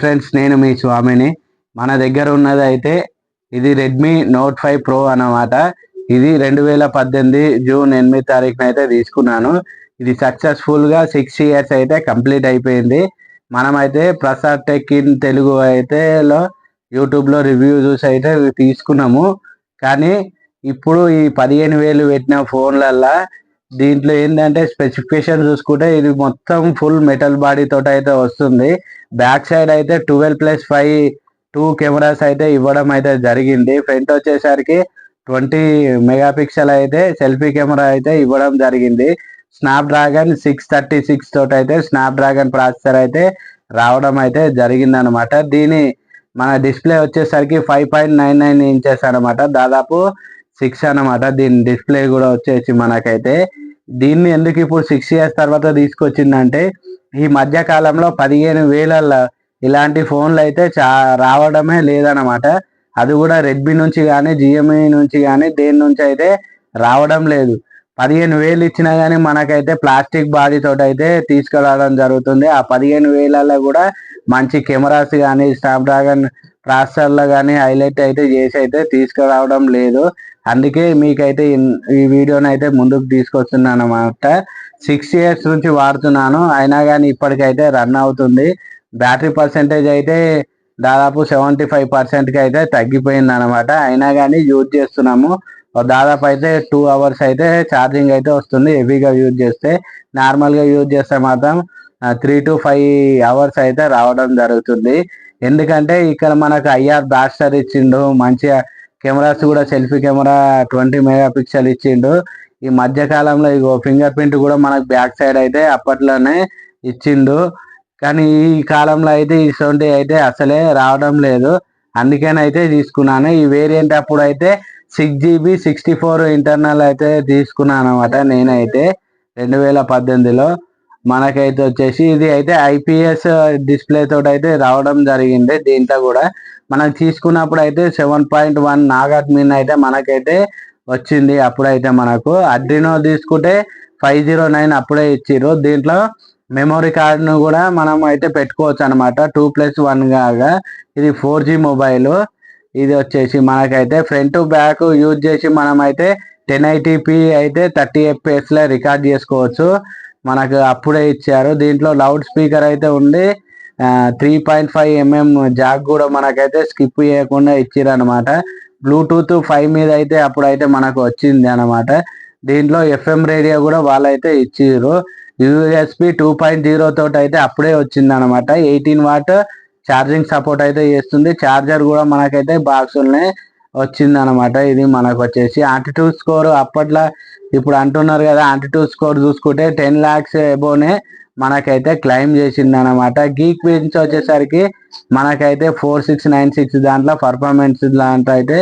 Friends నేను మీ స్వామిని. మన దగ్గర ఉన్నది అయితే ఇది రెడ్మీ నోట్ ఫైవ్ ప్రో అన్నమాట. ఇది రెండు వేల పద్దెనిమిది జూన్ ఎనిమిది తారీఖున అయితే తీసుకున్నాను. ఇది సక్సెస్ఫుల్గా సిక్స్ ఇయర్స్ అయితే కంప్లీట్ అయిపోయింది. మనమైతే ప్రసాద్ టెక్ ఇన్ తెలుగు అయితే లో యూట్యూబ్ రివ్యూ చూసి అయితే తీసుకున్నాము. కానీ ఇప్పుడు ఈ పదిహేను వేలు పెట్టిన ఫోన్లల్లో దీంట్లో ఏంటంటే స్పెసిఫికేషన్ చూసుకుంటే ఇది మొత్తం ఫుల్ మెటల్ బాడీ తోటి అయితే వస్తుంది. బ్యాక్ సైడ్ అయితే twelve plus five two cameras అయితే ఇవ్వడం అయితే జరిగింది. ఫ్రంట్ వచ్చేసరికి ట్వంటీ మెగాపిక్సెల్ అయితే సెల్ఫీ కెమెరా అయితే ఇవ్వడం జరిగింది. Snap dragon six thirty six తోటి అయితే స్నాప్ డ్రాగన్ ప్రాసెసర్ అయితే రావడం అయితే జరిగింది అనమాట దీని మన డిస్ప్లే వచ్చేసరికి five point nine nine inches అనమాట దాదాపు సిక్స్ అనమాట దీని డిస్ప్లే కూడా వచ్చేసి మనకైతే. దీన్ని ఎందుకు ఇప్పుడు సిక్స్ ఇయర్స్ తర్వాత తీసుకొచ్చిందంటే ఈ మధ్య కాలంలో పదిహేను వేలల్లో ఇలాంటి ఫోన్లు అయితే చా రావడమే లేదనమాట అది కూడా రెడ్మీ నుంచి కానీ జిఎంఈ నుంచి కానీ దేని నుంచి అయితే రావడం లేదు. పదిహేను వేలు ఇచ్చినా కానీ మనకైతే ప్లాస్టిక్ బాడీ అయితే తీసుకురావడం జరుగుతుంది. ఆ పదిహేను వేలలో కూడా మంచి కెమెరాస్ కానీ స్నాప్డ్రాగన్ ప్రాసెసర్లో కానీ హైలైట్ అయితే చేసి అయితే తీసుకురావడం లేదు. అందుకే మీకైతే ఈ వీడియోని అయితే ముందుకు తీసుకొస్తున్నాను అనమాట సిక్స్ ఇయర్స్ నుంచి వాడుతున్నాను. అయినా కానీ ఇప్పటికైతే రన్ అవుతుంది. బ్యాటరీ పర్సెంటేజ్ అయితే దాదాపు సెవెంటీ ఫైవ్ పర్సెంట్కి అయితే తగ్గిపోయింది అనమాట అయినా కానీ యూజ్ చేస్తున్నాము. దాదాపు అయితే టూ అవర్స్ అయితే ఛార్జింగ్ అయితే వస్తుంది హెవీగా యూజ్ చేస్తే. నార్మల్గా యూజ్ చేస్తే మాత్రం త్రీ టు ఫైవ్ అవర్స్ అయితే రావడం జరుగుతుంది. ఎందుకంటే ఇక్కడ మనకు ఐఆర్ బ్లాస్టర్ ఇచ్చిండు మంచిగా కెమెరాస్ కూడా selfie camera twenty mega pixel ఇచ్చిండు. ఈ మధ్య కాలంలో ఇగో ఫింగర్ ప్రింట్ కూడా మనకు బ్యాక్ సైడ్ అయితే అప్పట్లోనే ఇచ్చిండు. కానీ ఈ కాలంలో అయితే ఇటువంటి అయితే అసలే రావడం లేదు. అందుకనైతే తీసుకున్నాను. ఈ వేరియంట్ అప్పుడు అయితే six GB sixty four internal అయితే తీసుకున్నాను అనమాట నేనైతే. రెండు వేల పద్దెనిమిదిలో. మనకైతే వచ్చేసి ఇది అయితే ఐపీఎస్ డిస్ప్లే తోటి అయితే రావడం జరిగింది. దీంట్లో కూడా మనం తీసుకున్నప్పుడు అయితే సెవెన్ పాయింట్ వన్ నాగాత్మీన్ అయితే మనకైతే వచ్చింది. అప్పుడైతే మనకు అడ్రినో తీసుకుంటే ఫైవ్ జీరో నైన్ అప్పుడే ఇచ్చిర్రు. దీంట్లో మెమొరీ కార్డును కూడా మనం అయితే పెట్టుకోవచ్చు అనమాట టూ ప్లస్ వన్ కాగా ఇది ఫోర్ జీ మొబైల్. ఇది వచ్చేసి మనకైతే ఫ్రంట్ బ్యాక్ యూజ్ చేసి మనం అయితే టెన్ ఐటీపీ అయితే థర్టీ ఎఫ్పిఎస్లో రికార్డ్ చేసుకోవచ్చు. మనకు అప్పుడే ఇచ్చారు. దీంట్లో లౌడ్ స్పీకర్ అయితే ఉంది. Three point five MM jack కూడా మనకైతే స్కిప్ చేయకుండా ఇచ్చారు అనమాట బ్లూటూత్ ఫైవ్ మీద అయితే అప్పుడైతే మనకు వచ్చింది అనమాట దీంట్లో ఎఫ్ఎం రేడియో కూడా వాళ్ళైతే ఇచ్చిర్రు. యూఎస్పి టూ పాయింట్ జీరో తోటి అయితే అప్పుడే వచ్చింది అనమాట ఎయిటీన్ వాట్ ఛార్జింగ్ సపోర్ట్ అయితే చేస్తుంది. ఛార్జర్ కూడా మనకైతే బాక్స్ ఉన్నాయి అనమాట ఇది మనకు వచ్చేసి ఆంటిట్యూడ్ స్కోర్ అప్పట్లో ఇప్పుడు అంటున్నారు కదా ఆంటిట్యూడ్ స్కోర్ చూసుకుంటే టెన్ ల్యాక్స్ ఎబోనే మనకైతే క్లైమ్ చేసింది అనమాట గీక్ బెంచ్ వచ్చేసరికి మనకైతే ఫోర్ సిక్స్ నైన్ సిక్స్ దాంట్లో పర్ఫార్మెన్స్ దాంట్లో అయితే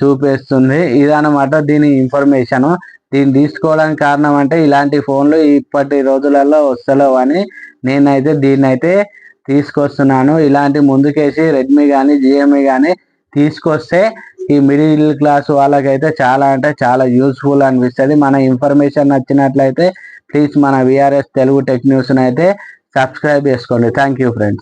చూపిస్తుంది. ఇదనమాట దీని ఇన్ఫర్మేషన్ దీన్ని తీసుకోవడానికి కారణం అంటే ఇలాంటి ఫోన్లు ఇప్పటి రోజులలో వస్తలేవు అని నేనైతే దీన్ని అయితే తీసుకొస్తున్నాను. ఇలాంటి ముందుకేసి రెడ్మీ కానీ జిఎంఈ కానీ తీసుకొస్తే ఈ మిడిల్ క్లాస్ వాళ్ళకైతే చాలా అంటే చాలా యూస్ఫుల్ అనిపిస్తుంది. మన ఇన్ఫర్మేషన్ నచ్చినట్లయితే ప్లీజ్ మన విఆర్ఎస్ తెలుగు టెక్ న్యూస్ని అయితే సబ్స్క్రైబ్ చేసుకోండి. Thank you friends